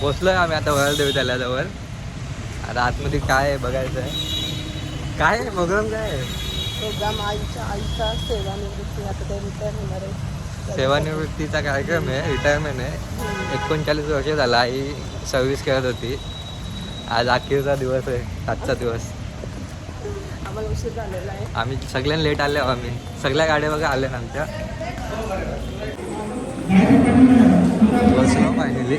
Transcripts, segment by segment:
पोचलोय आम्ही आता वळ देऊ त्याल्याजवळ आता आतमध्ये काय आहे बघायचं आहे काय आहे? प्रोग्राम काय आहे? प्रोग्राम आईच्या आईचा सेवानिवृत्ती आता ते रिटायर होणार आहे. सेवानिवृत्तीचा कार्यक्रम आहे रिटायरमेंट आहे. एकोणचाळीस वर्ष झाला आई सर्व्हिस करत होती. आज अखेरचा दिवस आहे आजचा दिवस. आम्हाला उशीर झालेला आहे. आम्ही सगळ्यांना लेट आले आम्ही. सगळ्या गाड्या बघा आल्या आमच्या. बसलो फायनली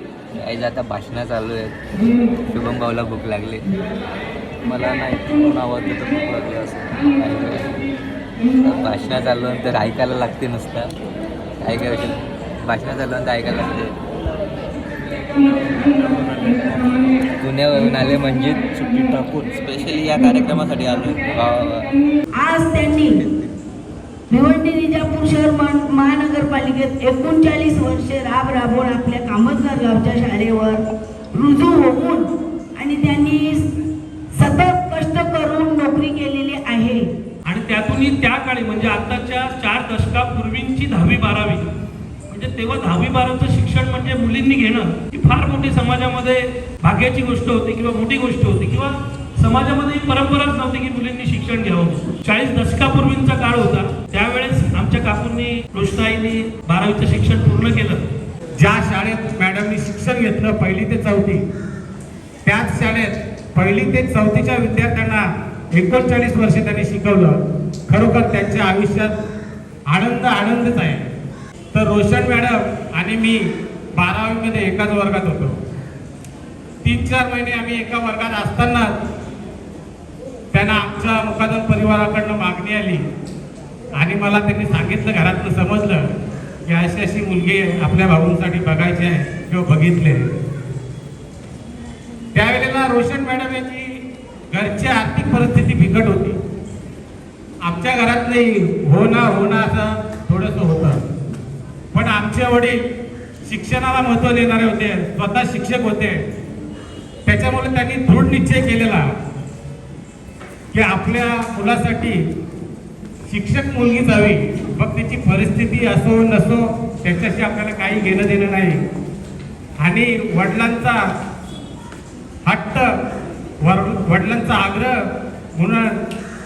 यायला आता भाषणं चालू आहेत. शुभम भाऊला भूक लागली. मला नाही कोण आवडतं तर भूक लागली असं. भाषणं चालू आहे तर ऐकायला लागते नुसतं. काय करायचं? भाषणं चालू आहे तर ऐकायला लागते. पुण्यावरून आले म्हणजे सुट्टी टाकून स्पेशली या कार्यक्रमासाठी आलो. आज त्यांनी भिवंडी निजापूर शहर महानगरपालिकेत एकोणचाळीस वर्षे राब राबवून आपल्या कामतगार गावच्या शाळेवर रुजू होऊन आणि त्यांनी सतत कष्ट करून नोकरी केलेली आहे. आणि त्यातूनही त्या काळी म्हणजे आताच्या चार दशकापूर्वींची दहावी बारावी म्हणजे तेव्हा दहावी बारावीचं शिक्षण म्हणजे मुलींनी घेणं ही फार मोठी समाजामध्ये भाग्याची गोष्ट होती किंवा मोठी गोष्ट होती किंवा समाजामध्ये ही परंपराच नव्हती की मुलींनी शिक्षण घ्यावं. चाळीस दशकापूर्वींचा काळ होता. त्यावेळेस आमच्या काकूंनी रोषणाईंनी बारावीचं शिक्षण पूर्ण केलं. ज्या शाळेत मॅडमनी शिक्षण घेतलं पहिली ते चौथी. त्याच शाळेत पहिली ते चौथीच्या विद्यार्थ्यांना एकोणचाळीस वर्ष त्यांनी शिकवलं. खरोखर त्यांच्या आयुष्यात आनंद आनंदच आहे. तर रोशन मॅडम आणि मी बारावीमध्ये एकाच वर्गात होतो. तीन चार महिने आम्ही एका वर्गात असताना त्यांना आमच्या मुकादम परिवाराकडनं मागणी आली. आणि मला त्यांनी सांगितलं घरातलं समजलं की अशी अशी मुलगी आपल्या भाऊंसाठी बघायची आहे किंवा बघितले त्यावेळेला रोशन मॅडम यांची घरची आर्थिक परिस्थिती बिकट होती. आमच्या घरात नाही हो ना हो ना असं थोडंसं होतं. पण आमचे वडील शिक्षणाला महत्त्व देणारे होते स्वतः शिक्षक होते. त्याच्यामुळे त्यांनी दृढ निश्चय केलेला. की आपल्या मुलासाठी शिक्षक मुलगीच हवी मग तिची परिस्थिती असो नसो त्याच्याशी आपल्याला काही घेणं देणं नाही. आणि वडिलांचा हट्ट वर- वडिलांचा आग्रह म्हणून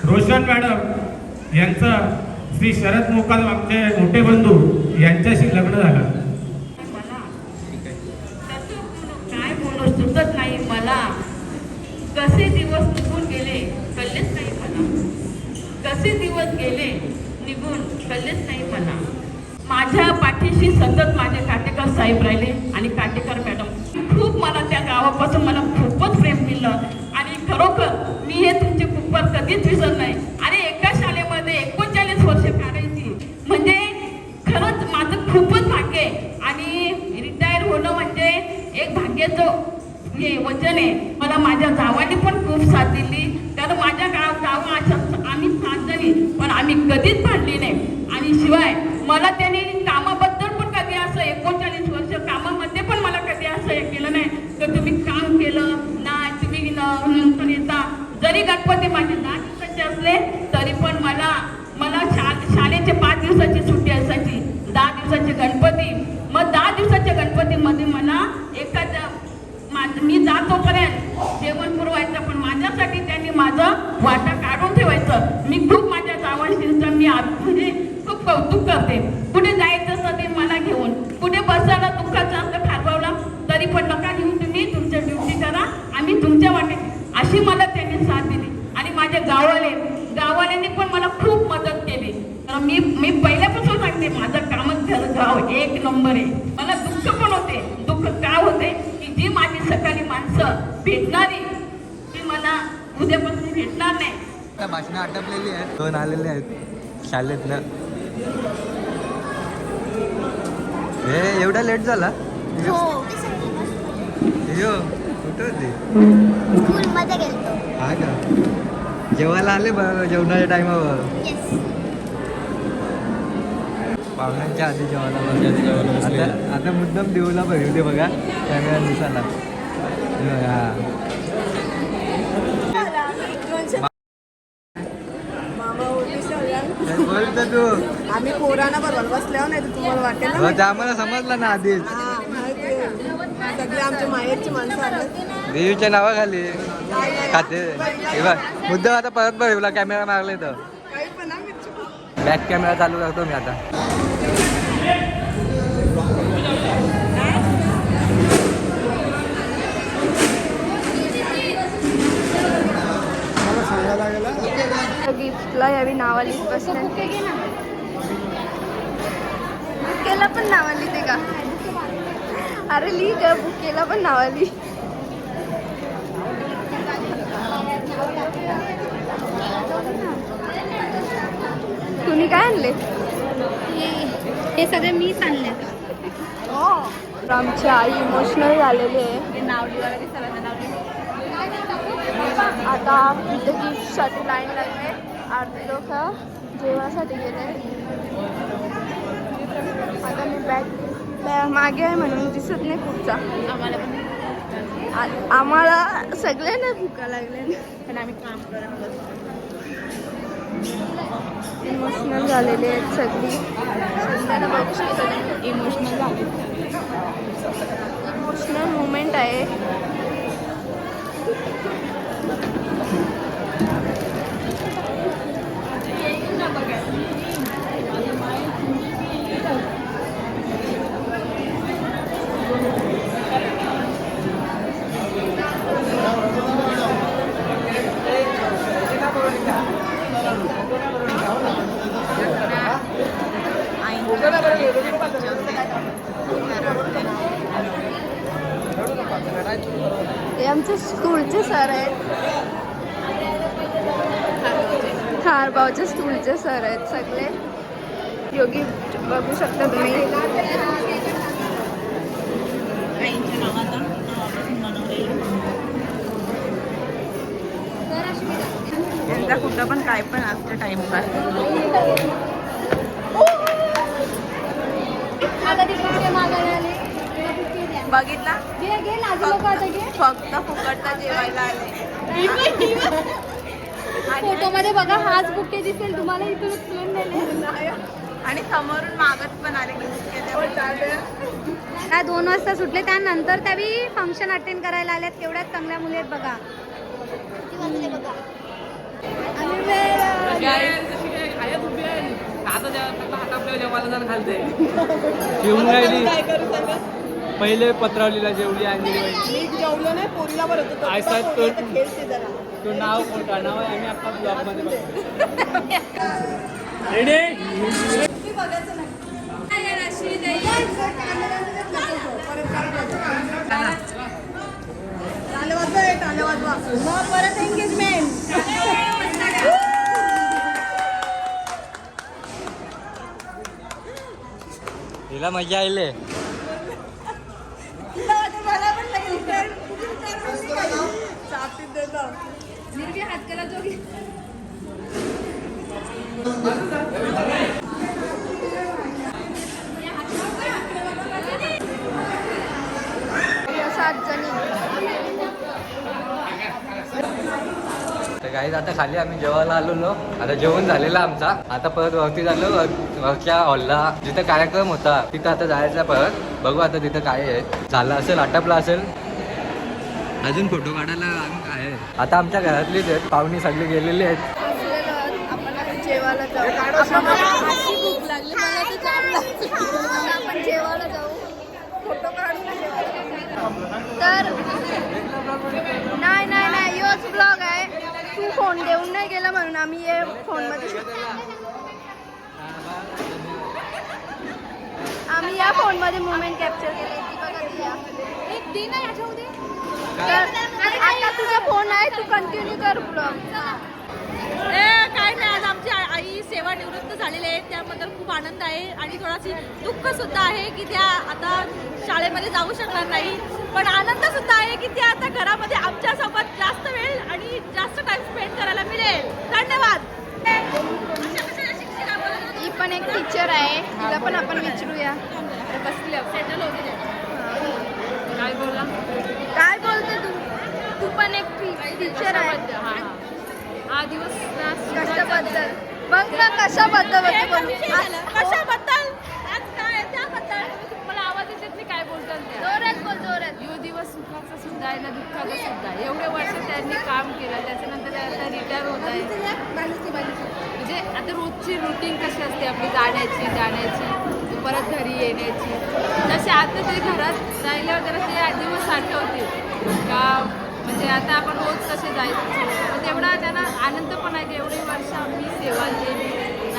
रोशन मॅडम यांचं श्री शरद मोकाल आमचे मोठे बंधू यांच्याशी लग्न झालं. काय बोलू सुचत नाही मला. कसे दिवस निघून गेले कळलेच नाही मला कसे दिवस गेले निघून कळलेच नाही मला. माझ्या पाठीशी सतत माझे काटेकर साहेब राहिले आणि काटेकर मॅडम. खूप मला त्या गावापासून मला खूपच प्रेम मिळलं आणि खरोखर मी हे तुमचे कुप्पर कधीच विसरत नाही. आणि एका शाळेमध्ये एकोणचाळीस वर्ष काढायची. म्हणजे खरंच माझं खूपच भाग्य आहे. आणि रिटायर होणं म्हणजे एक भाग्याचं हे वचन आहे. मला माझ्या जावाने पण खूप साथ दिली. कारण माझ्या गाव गावं अशा आम्ही साथ झाली पण आम्ही कधीच भांडली नाही. आणि शिवाय मला त्यांनी कामाबद्दल पण कधी असं एकोणचाळीस वर्ष कामामध्ये पण मला कधी असं हे केलं नाही. तर तुम्ही काम केलं नाही तुम्ही न- नंतर येता. जरी गणपती माझे दहा दिवसाचे असले तरी पण मला मला शा शाळेचे पाच दिवसाची सुट्टी असायची. दहा दिवसाचे गणपती. मग दहा दिवसाच्या गणपतीमध्ये मला एखाद्या माझं मी जातोपर्यंत जेवण पुरवायचं पण माझ्यासाठी त्यांनी माझं वाटा काढून ठेवायचं. मी खूप माझ्या जावांशीचं मी म्हणजे खूप कौतुक करते. कुठे जायचं असतं ते मला घेऊन? कुठे बसायला दुःखाचं जास्त ठरवला तरी पण नका घेऊन तुम्ही तुमच्या ड्युटी करा आम्ही तुमच्या वाटे अशी मला त्यांनी साथ दिली. आणि माझ्या गाववाले गाववाल्यांनी पण मला खूप मदत केली. तर मी मी पहिल्यापासून सांगते माझं कामच घर गाव एक नंबर आहे. मला दुःख पण होते. दुःख का होते? जी माझी सकाळी माणसं भेटणारी. ती मला उद्यापासून भेटणार नाही. आता भाषणं आटपलेली आहेत. दोन आलेले आहेत. शाळेतनं हे एवढा लेट झाला? हो यो. कुठं होते? हा का? जेवायला आले बघ जेवणाच्या टायमावर येस पाहुण्यांच्या आधी जेवायला आता आता मुद्दाम देऊला बघितले बघा. कॅमेरा बोलतो तू. आम्ही पोरांना बरोबर बसल्यावर नाही तर तुम्हाला वाटेल ना हो, ते आम्हाला समजलं ना आधीच. हा, माहिती आहे. सगळे आमच्या माहेरची माणसं आले देवीच्या नावाखाली खाते. हे बघ मुद्दाम आता परत बघ कॅमेरा मारले तर काही पण बॅक कॅमेरा चालू करतो मी आता. गिफ्टला यावी नावाली बुकेला पण नावाली ते का अरे ली ग बुकेला पण नावाली. तुम्ही काय आणले? हे सगळे मीच आणले आमची आई इमोशनल झालेली आहे. आता इथे गिफ्टसाठी लाईन लागले अर्धे लोक जेवणासाठी गेले. आता मी बॅग मागे आहे म्हणून दिसत नाही आ- आम्हाला सगळ्यांना भुका लागल्या. पण आम्ही काम इमोशनल झालेली आहेत सगळी. बघू शकतो इमोशनल झाले इमोशनल मुमेंट आहे हे आमचे स्कूलचे सर आहेत खारबावचे स्कूलचे सर आहेत सगळे योगी बघू शकता तुम्ही. एकदा कुठं पण काय पण असतं टाइमपास. बघितला? फक्त फुकटला जेवायला आले. फोटो मध्ये बघा हाच बुके दिसेल तुम्हाला इथून आणि समोरून मागत पण आले काय दोन वाजता सुटले त्यानंतर त्यावेळी फंक्शन अटेंड करायला आल्यात. केवढ्याच चांगल्या मुली आहेत बघा. पहिले पत्रावलीला जेवली नाही पोरीला बरं तो- तो नाव कोणता नाव आहे. आम्ही आपला ब्लॉगमध्ये टाळे वाजवा परत एंगेजमेंट तिला मजा आईले मला पण लगेच चापीत देतो या सात जणी तर काही आता खाली आम्ही जेवायला आलेलो. आता जेवण झालेलं आमचा. आता परत वरती झालो वरच्या हॉलला. जिथं कार्यक्रम होता तिथं आता जायचं परत. बघू आता तिथं काय आहे. झालं असेल आटपलं असेल. अजून फोटो काढायला काय आहे? आता आमच्या घरातलीच आहेत. पाहुणी सगळी गेलेली आहेत. जेवायला जाऊ भूक लागली मला तर जाम लागली. आपण जेवायला जाऊ फोटो काढून जेवायला तर नाही नाही. नाही योच ब्लॉग आहे. तू फोन देऊन नाही गेला म्हणून आम्ही ये फोनमध्ये आम्ही या फोनमध्ये मुवमेंट कॅप्चर केली. ती बघा ती या. तर आता तुझा फोन आहे तू कंटिन्यू कर ब्लॉग काय नाही आज आमची आई सेवानिवृत्त झालेली आहे त्याबद्दल खूप आनंद आहे आणि थोडाशी दुःख सुद्धा आहे की त्या आता शाळेमध्ये जाऊ शकणार नाही. पण आनंद सुद्धा आहे की त्या आता घरामध्ये आमच्यासोबत जास्त वेळ आणि जास्त टाइम स्पेंड करायला मिळेल धन्यवाद अशा कशा शिक्षिका बोलत होत्या? ही पण एक टीचर आहे तिला पण आपण विचारूया बसले सेटल होते काय बोला काय बोलते तू? तू पण एक टीचर आहे. हा हा. दिवस कशाबद्दल? बघ ना कशाबद्दल हे. कशाबद्दल? आज काय? त्याबद्दल? मला आवाज येतात नाही काय बोलतात. जोरात बोल जोरात. यो दिवस सुखाचा सुद्धा आहे ना दुःखाचा सुद्धा एवढे वर्ष त्यांनी काम केलं त्याच्यानंतर ते आता रिटायर होत आहे. म्हणजे आता रोजची रुटीन कशी असते आपली? जाण्याची जाण्याची परत घरी येण्याची. तसे आता ते घरात राहिल्यावर जरा ते दिवस आठवतील का म्हणजे आता आपण रोज कसे जायचं? तेवढा त्यांना आनंद पण आहे की एवढी वर्ष आम्ही सेवा केली.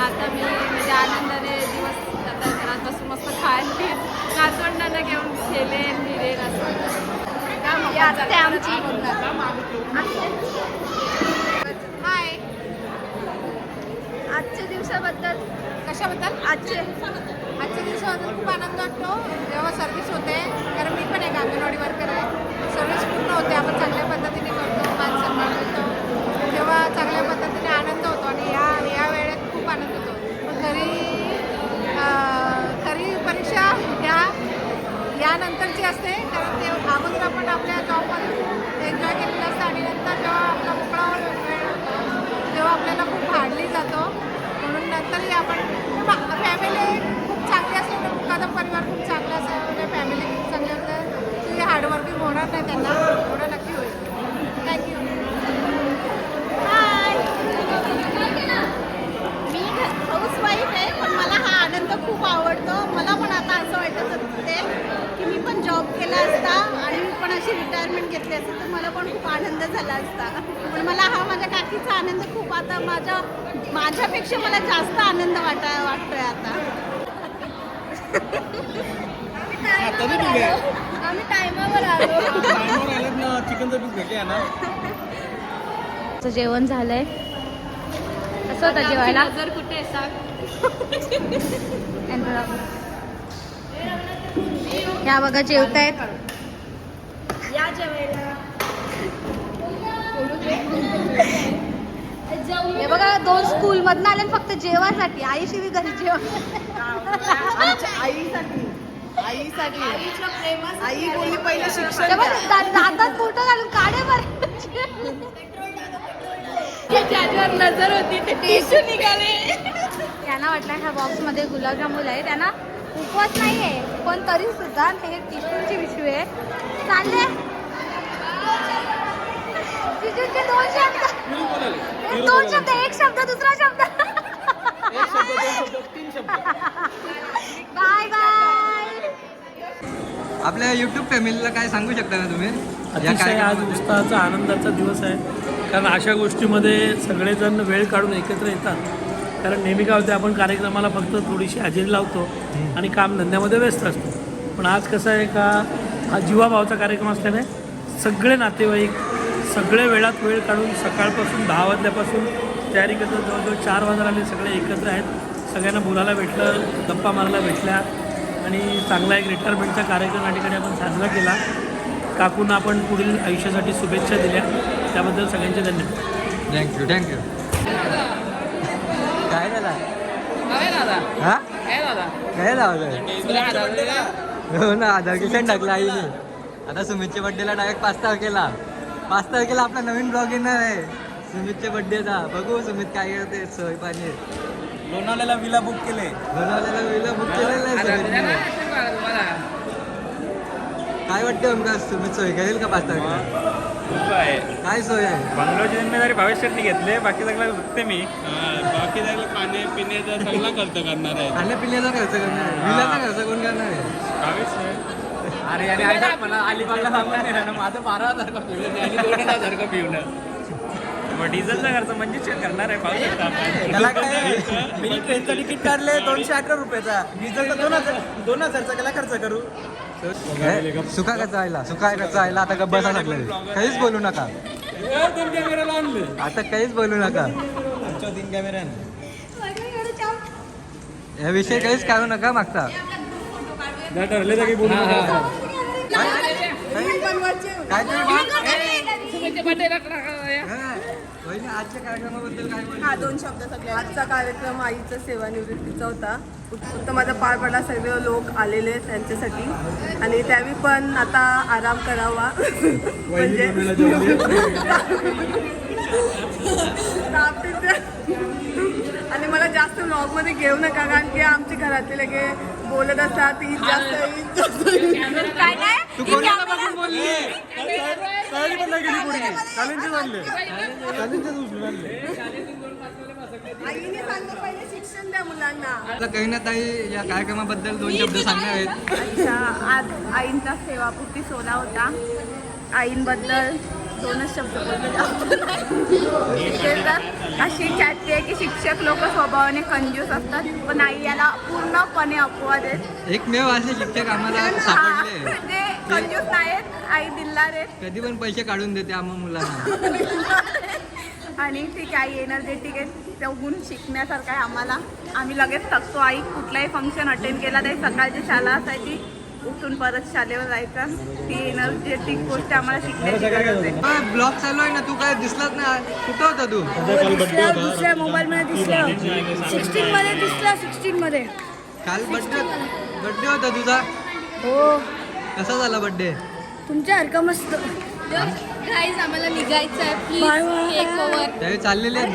आता मी म्हणजे आनंदाने दिवस आता घरात बसून मस्त खायला पीत नातवंडांना घेऊन खेळेन फिरेन असं. हाय आजच्या दिवसाबद्दल कशाबद्दल? आजचे आजच्या दिवसाबद्दल खूप आनंद वाटतो. जेव्हा सर्व्हिस होते. कारण मी पण एक अंगणवाडी वर्कर आहे. सर्व्हिस पूर्ण होते. आपण चांगल्या पद्धतीने करतो. मान सन्मान करतो तेव्हा चांगल्या पद्धतीने आनंद होतो आणि या या वेळेत खूप आनंद होतो. पण घरी तरी परीक्षा ह्या यानंतरची असते. कारण ते अगोदर आपण आपल्या जॉबमध्ये एन्जॉय केलेलं असतं. आणि नंतर जेव्हा आपला मोकळा वेळ होतो तेव्हा आपल्याला खूप हार्डली जातो. म्हणून नंतरही आपण फॅमिली माझा परिवार खूप चांगला असेल म्हणजे फॅमिली खूप चांगली असेल ते हार्डवर्किंग होणार नाही त्यांना. एवढं नक्की होईल. थँक्यू मी हाऊस वाईफ आहे पण मला हा आनंद खूप आवडतो. मला पण आता असं वाटत होते की मी पण जॉब केला असता आणि मी पण अशी रिटायरमेंट घेतली असते तर मला पण खूप आनंद झाला असता. पण मला हा माझ्या काकीचा आनंद खूप आता माझ्या माझ्यापेक्षा मला जास्त आनंद वाटा वाटतोय आता. आम्ही टायमावर आलो. चिकनचं पीस भेटले ना जेवण झालंय. कसं होतं जेवायला? नजर कुठे या बघा जेवतायत. या जेवायला. हे बघा दोन स्कूल मधनं आले फक्त जेवासाठी. आई शिवी घरी जेव. आईसाठी. आईसाठी. आई बोलली पहिलं शिक्षण दातात मोठं घालून काढे बरं त्याच्यावर नजर होती ते टिश्यू निघाले. त्यांना वाटलं ह्या बॉक्समध्ये गुलाबजामुन आहे. त्यांना उपवास नाही आहे पण तरी सुद्धा हे टिश्यूची पिशवी आहे. चालले. दोन शब्द. दोन शब्द एक शब्द दुसरा शब्द. Bye bye. आपल्या युट्यूब फॅमिलीला काय सांगू शकता ना तुम्ही? अतिशय आज? उत्साहाचा आनंदाचा दिवस आहे. कारण अशा गोष्टीमध्ये सगळेजण वेळ काढून एकत्र येतात. कारण नेहमी काय होते आपण कार्यक्रमाला फक्त थोडीशी हजेरी लावतो आणि काम धंद्यामध्ये व्यस्त असतो. पण आज कसं आहे का हा जीवाभावाचा कार्यक्रम असल्याने सगळे नातेवाईक सगळे वेळात वेळ काढून सकाळपासून दहा वाजल्यापासून तयारी करतात जवळजवळ चार वाजायला आले सगळे एकत्र आहेत. सगळ्यांना बोलायला भेटलं गप्पा मारायला भेटल्या आणि चांगला एक रिटायरमेंटचा कार्यक्रम या ठिकाणी आपण साजरा केला. काकूंना आपण पुढील आयुष्यासाठी शुभेच्छा दिल्या. त्याबद्दल सगळ्यांचे धन्यवाद. थँक्यू थँक्यू काय झाला हा? काय लावलं हो ना आधार किशन टाकला आईने. आता सुमितच्या बड्डेला डायरेक्ट पाच तारखेला. पाच तारखेला आपला नवीन ब्लॉग येणार आहे. सुमितच्या बड्डेचा बघू सुमित काय करते सोय पाणी. लोणावळ्याला विला बुक केले. बनवलेला वेळेला बुक केलेलं आहे. काय वाटतं आमका सुमित सोय करेल का पाच तारखेला? काय सोय आहे? बंगलोची जिम्मेदारी भावेश शेट्टी घेतली बाकी सगळं बघते मी. बाकी सगळं पाणी पिण्याचा सगळा खर्च करणार आहे. खाण्यापिण्याचा खर्च करणार आहे. विलाचा खर्च कोण करणार आहे? भावेश अरे आणि ऐका मला अलिबागला सांगणार नाही ना माझं बारा हजार का आणि दोन हजार का मग डिझेलचा खर्च म्हणजे करणार आहे पाहू शकता आपण. त्याला काय मी ट्रेनचं तिकीट काढले दोनशे अकरा रुपयाचा. डिझेलचा दोन हजार दोन हजारचा त्याला खर्च करू. सुका सुका आता गप्प बसा लागले. काहीच बोलू नका. आता काहीच बोलू नका. या विषय काहीच काढू नका हा, आजच्या कार्यक्रमाबद्दल काय बोलू? हा दोन शब्द सगळे. आजचा कार्यक्रम आईचा सेवानिवृत्तीचा होता. उत्तमाचा पार पडला. सर्व लोक आलेले आहेत त्यांच्यासाठी. आणि त्यावेळी पण आता आराम करावा. म्हणजे आणि मला जास्त ब्लॉगमध्ये घेऊ नका कारण की आमच्या घरातले लगे बोलत असतात जास्त जास्त. काय काय तू कोणाला बघून बोलली? आईने सांगितलं पहिले शिक्षण द्या मुलांना. आता काही ना ताई या कार्यक्रमाबद्दल दोन शब्द सांगणार आहेत. अच्छा आज आईंचा सेवापुरती सोहळा होता. आईंबद्दल दोनच शब्द बोलले ते तर अशी ख्याती आहे की शिक्षक लोक स्वभावाने कंजूस असतात पण आई याला पूर्णपणे अपवाद आहेत. एकमेव असे शिक्षक आम्हाला सापडले. ते कंजूस नाहीत आई दिलदार आहेत. कधी पण पैसे काढून देते आम्हा मुलांना. आणि ठीक आहे आई एनर्जेटिक आहे. तो गुण शिकण्यासारखा आहे आम्हाला. आम्ही लगेच थकतो. आई कुठलाही फंक्शन अटेंड केला तरी सकाळची शाळा असायची. उठून परत शाळेवर जायचं. ती एनर्जेटिक गोष्ट आम्हाला शिकण्याची गरज आहे. ब्लॉग चालू आहे ना तू काय दिसलाच ना कुठं होता तू? दुसऱ्या दुसऱ्या मोबाईल मध्ये दिसलं. सिक्स्टीन मध्ये दिसलं सिक्स्टीन मध्ये. काल बड्डे बड्डे होता. तुझा? हो. कसा झाला बड्डे तुमच्यासारखं मस्त. गाईज आम्हाला निघायचं आहे प्लीज चाललेले आहेत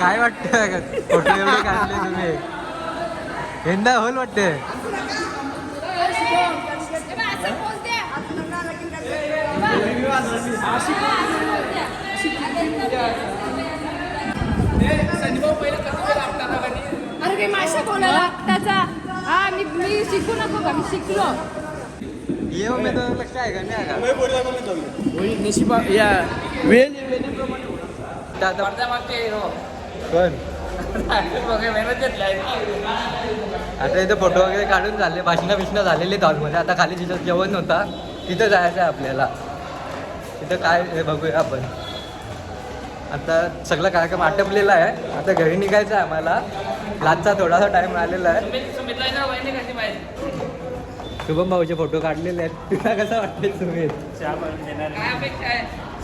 काय वाटतं फोटो एवढे काढले तुम्ही. यंदा होल वाटते अरे काही माशा बोलायला त्याचा हा मी मी शिकू नको का? मी शिकलो. नशिबा या वेळ वेळेप्रमाणे का आता पण आता इथे फोटो वगैरे काढून झाले भाषणं बिषणं झालेले आहेत हॉलमध्ये आता खाली जिथं जेवण होता तिथं जायचं आहे आपल्याला. तिथं काय हे बघूया आपण. आता सगळा कार्यक्रम आटपलेला आहे. आता घरी निघायचं आहे आम्हाला. लाचचा थोडासा टाइम राहिलेला आहे. शुभम भाऊचे फोटो काढलेले आहेत. तुला कसं वाटते सुमित?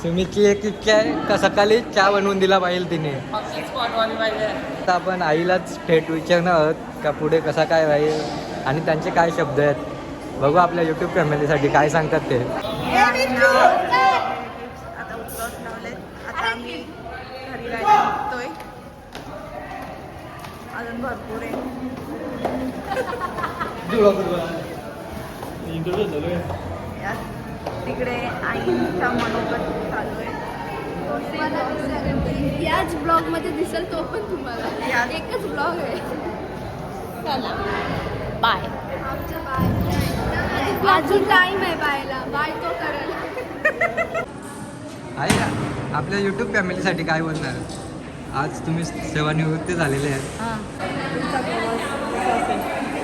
सुमितची एक इच्छा आहे का सकाळी चहा बनवून दिला पाहिजे तिने? आता आपण आईलाच थेट विचारणार आहोत का पुढे कसा काय राहील आणि त्यांचे काय शब्द आहेत. बघू आपल्या यूट्यूब फॅमिलीसाठी काय सांगतात ते. आता उत्सव लावले आता आम्ही घरी जायला निघतोय. अजून भरपूर आहे. तिकडे आईचा मनोगत चालू आहे. याच ब्लॉगमध्ये दिसेल तो पण तुम्हाला. एकच ब्लॉग आहे. चला. बाय आमचा बाय अजून टाइम आहे बायला बाय तो करेल. आहे का आपल्या यूट्यूब फॅमिलीसाठी काय बोलणार? आज तुम्ही सेवानिवृत्ती झालेले आहेत तुमचा प्रवास कसा असेल.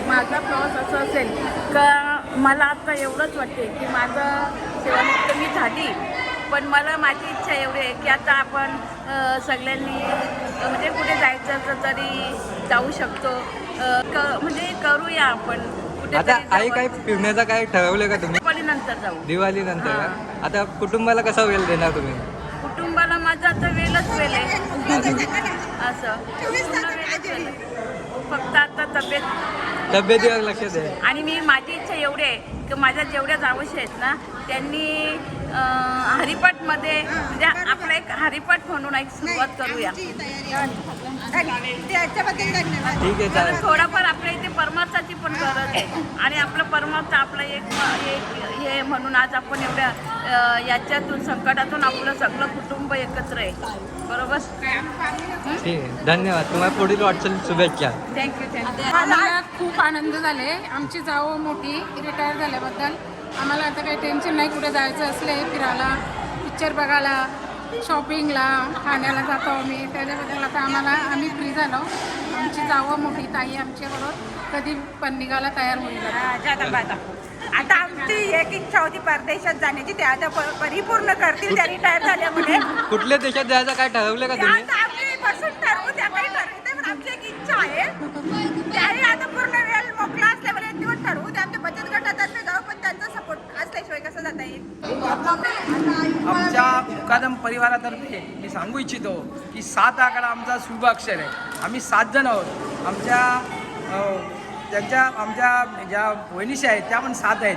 माझा प्रवास असा असेल. का मला आता एवढंच वाटते की माझं सेवानिवृत्त मी झाली. पण मला माझी इच्छा एवढी आहे की आता आपण सगळ्यांनी म्हणजे कुठे जायचं असलं तरी जाऊ शकतो. क- म्हणजे करूया आपण. आता आई काय फिरण्याचं काय ठरवलं का तुम्ही? नंतर जाऊ. दिवाळी नंतर का? आता कुटुंबाला कसा वेळ देणार तुम्ही? कुटुंबाला माझा आता वेळच वेळ आहे. असं. फक्त आता तब्येत तब्येतीवर लक्ष दे आणि मी माझी इच्छा एवढी आहे की माझ्या जेवढ्या जावशी आहेत ना त्यांनी हरिपाठमध्ये म्हणजे आपलं एक हरिपाठ म्हणून एक सुरुवात करूया. ठीक आहे थोडाफार आपल्या इथे परमार्थाची पण गरज आहे. आणि आपलं परमार्थ आपलं एक हे म्हणून आज आपण एवढ्या याच्यातून संकटातून आपलं सगळं कुटुंब एकत्र आहे. बरोबर? ठीक आहे. धन्यवाद. तुम्हाला पुढील वाटचाल शुभेच्छा. थँक्यू थँक्यू आम्हाला खूप आनंद झाले. आमची जाऊ मोठी रिटायर झाल्याबद्दल. आम्हाला आता काही टेन्शन नाही कुठे जायचं असले फिरायला पिक्चर बघायला शॉपिंगला ठाण्याला जातो आम्ही. त्याच्याबद्दल आता आम्हाला आम्ही फ्री झालो. आमची जावं मोठी ताई आमच्याबरोबर कधी पण निघायला तयार होईल. आता आमची एक इच्छा होती परदेशात जाण्याची. ते आता प- परिपूर्ण करतील. त्या रिटायर झाल्यामुळे. कुठल्या देशात जायचं काय ठरवलं का तुम्ही? आता आम्ही बसून ठरवू. त्या काही ठरवते पण आमची एक इच्छा आहे. त्याही आता पूर्ण वेळ मोकळा असल्यामुळे एक दिवस ठरवू. ते आमच्या बचत गटातर्फे जाऊ पण त्यांचा सपोर्ट असल्याशिवाय कसं जाता येईल? आमच्या मुकादम परिवारातर्फे मी सांगू इच्छितो की सात आकडा आमचा शुभ अक्षर आहे. आम्ही सात जण आहोत. आमच्या अ, त्यांच्या आमच्या ज्या वहिनीशी आहेत त्या पण सात आहेत.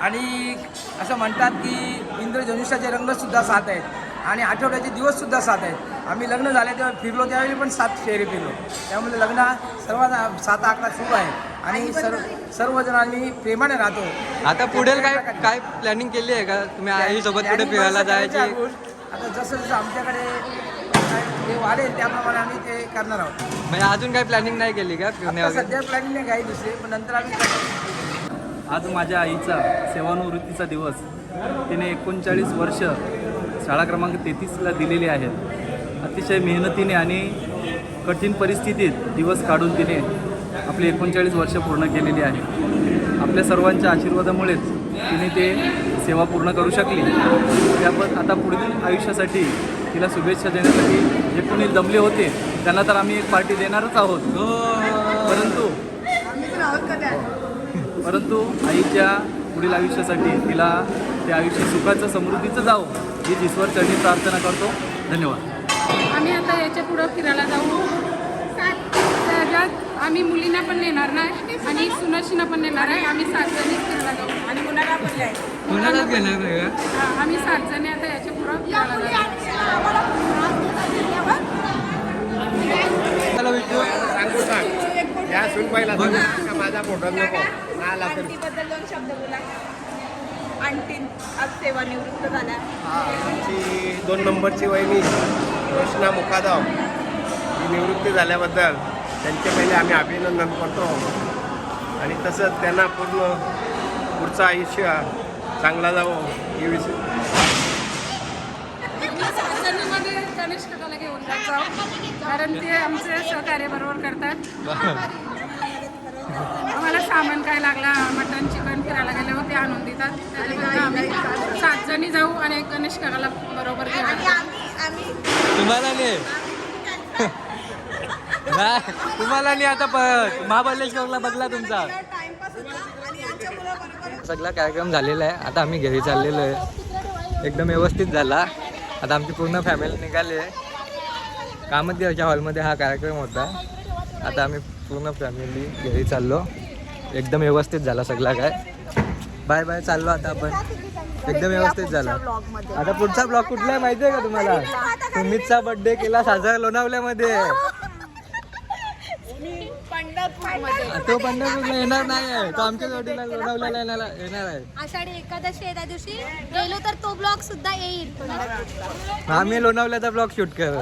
आणि असं म्हणतात की इंद्रधनुष्याचे रंगसुद्धा सात आहेत. आणि आठवड्याचे दिवससुद्धा सात आहेत. आम्ही लग्न झाले तेव्हा फिरलो त्यावेळी पण सात फेरे फिरलो. त्यामुळे लग्न सर्वांना सात आकडा शुभ आहे. आणि सर्व सर्वजण आम्ही प्रेमाने राहतो. आता पुढील काय काय प्लॅनिंग केली आहे का? तुम्ही आईसोबत कुठे Planning फिरायला जायची. आता जसं जसं आमच्याकडे हे वाढेल त्याप्रमाणे आम्ही ते करणार आहोत. म्हणजे अजून काही प्लॅनिंग नाही केली का? फिरणे आता वगैरे सध्या प्लॅनिंग नाही काही दुसरे पण नंतर आम्ही करणार. आज माझ्या आईचा सेवानिवृत्तीचा दिवस. तिने एकोणचाळीस वर्ष शाळा क्रमांक तेहतीसला दिलेली आहेत अतिशय मेहनतीने आणि कठीण परिस्थितीत दिवस काढून तिने आपली एकोणचाळीस वर्ष पूर्ण केलेली आहे. आपल्या सर्वांच्या आशीर्वादामुळेच तिने ते सेवा पूर्ण करू शकली. त्याबद्दल आता पुढील आयुष्यासाठी तिला शुभेच्छा देण्यासाठी जे कोणी दमले होते त्यांना तर आम्ही एक पार्टी देणारच आहोत. परंतु परंतु आईच्या पुढील आयुष्यासाठी तिला ते आयुष्य सुखाचं समृद्धीचं जावं ही ईश्वर चरणी प्रार्थना करतो. धन्यवाद. आम्ही आता याच्या पुढं फिरायला जाऊ. आम्ही मुलींना पण नेणार नाही आणि सुनाशीना पण नेणार आहे. आम्ही सात जणी फिरायला जाऊ. आणि मुलाला पण कुणालाच घेणार नाही का? आम्ही सात जणी आता याच्या पुढं फिरायला जाऊ. मला विचारू सांगू सांग. या सुनबाईला सांग. का माझा फोटो नको. नाही आला तरी बद्दल दोन शब्द बोला. आणखी आज सेवानिवृत्त झाल्या. हा, आमची दोन नंबरची वहिनी रोशना मुकादम ही निवृत्ती झाल्याबद्दल त्यांचे पहिले आम्ही अभिनंदन करतो. आणि तसंच त्यांना पूर्ण पुढचं आयुष्य चांगला जावं ही काकाला घेऊन कारण ते आमचे सहकार्य बरोबर करतात. आम्हाला सामान काय लागला मटन चिकन फिरायला गेल्यावर ते आणून देतात. त्याच्याबद्दल आम्ही सात जणी जाऊ आणि गणेश काकाला बरोबर घेऊन तुम्हाला नाही तुम्हाला नाही आता प- महाबळेश्वरला बघला तुमचा. सगळा कार्यक्रम झालेला आहे. आता आम्ही घरी चाललेलो आहे. एकदम व्यवस्थित झाला. आता आमची पूर्ण फॅमिली निघाली आहे. कामतदेवच्या हॉलमध्ये हा कार्यक्रम होता. आता आम्ही पूर्ण फॅमिली घरी चाललो. एकदम व्यवस्थित झाला सगळा काय. बाय बाय चाललो आता आपण. एकदम व्यवस्थित झाला. आता पुढचा ब्लॉग कुठला आहे माहिती आहे का तुम्हाला? सुमितचा बर्थडे केला साजरा लोणावल्यामध्ये तो पंढरपूरला येणार नाही आहे. तो आमच्या जोडीला लोणावल्याला येणार येणार आहे. आषाढी एकादशी आहे त्या दिवशी. गेलो तर तो ब्लॉग सुद्धा येईल आम्ही लोणावल्याचा ब्लॉग शूट करू.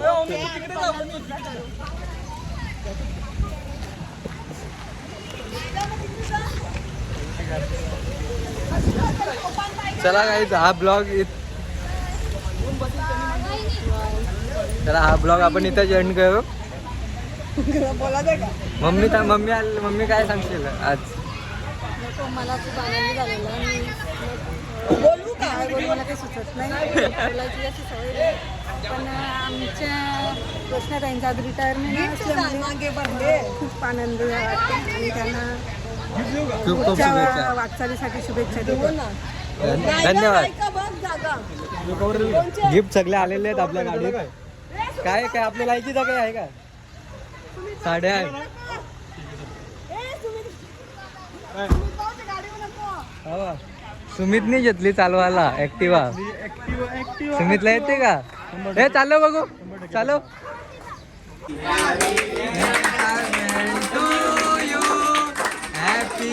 चला काही हा ब्लॉग चला हा ब्लॉग आपण इथं एंड करू. मम्मी काय मम्मी आली मम्मी काय सांगशील आज? मला खूप आनंद झालेला मी बोलू काय बोलू मला काही सुचत नाही. बोलायची अशी सवय नाही. पण आमच्या कृष्णाताईंचा आज रिटायरमेंट असल्यामुळे खूप आनंद वाटते. आणि त्यांना खूप खूप पुढच्या शुभेच्छा. वाटचालीसाठी शुभेच्छा देतो. धन्यवाद. गिफ्ट सगळे आलेले आहेत आपल्या गाडीत. काय काय आपल्या लायकीचा काही आहे का? साड्या. आहेत हो. सुमितनी घेतली चालवायला ऍक्टिवा सुमितला येते का? हे चाललो बघू. चालो हॅपी